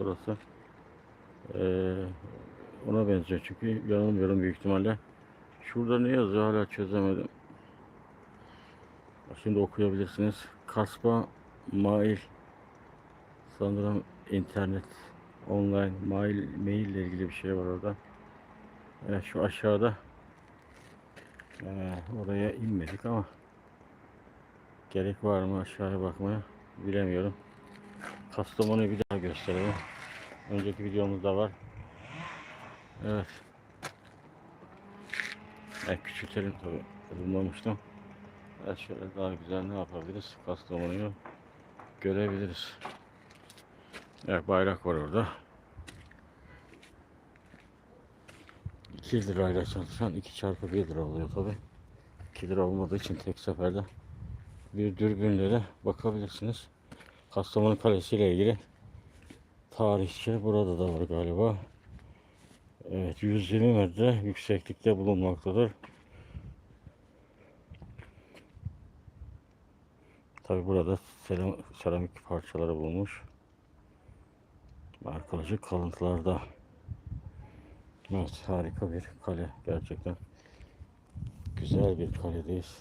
orası. Ee, ona benziyor çünkü yanılmıyorum büyük ihtimalle. Şurada ne yazıyor hala çözemedim. Şimdi okuyabilirsiniz. Kasba mail sanırım internet online mail mail ile ilgili bir şey var orada. Evet, şu aşağıda ee, oraya inmedik ama gerek var mı aşağıya bakmaya bilemiyorum. Kastamonu'yu bir daha gösterelim. Önceki videomuzda var. Evet. Evet, küçültelim tabi. Bulmamıştım. Evet şöyle daha güzel ne yapabiliriz? Kastamonu'yu görebiliriz. Evet bayrak var orada. 2 lirayla çalışan 2 çarpı 1 lira oluyor tabi. 2 lira olmadığı için tek seferde bir dürbünle de bakabilirsiniz. Kastamonu Kalesi ile ilgili tarihçe burada da var galiba. Evet 120 metre yükseklikte bulunmaktadır. Tabi burada seram- seramik parçaları bulmuş. Arkeolojik kalıntılarda. Evet harika bir kale gerçekten. Güzel bir kaledeyiz.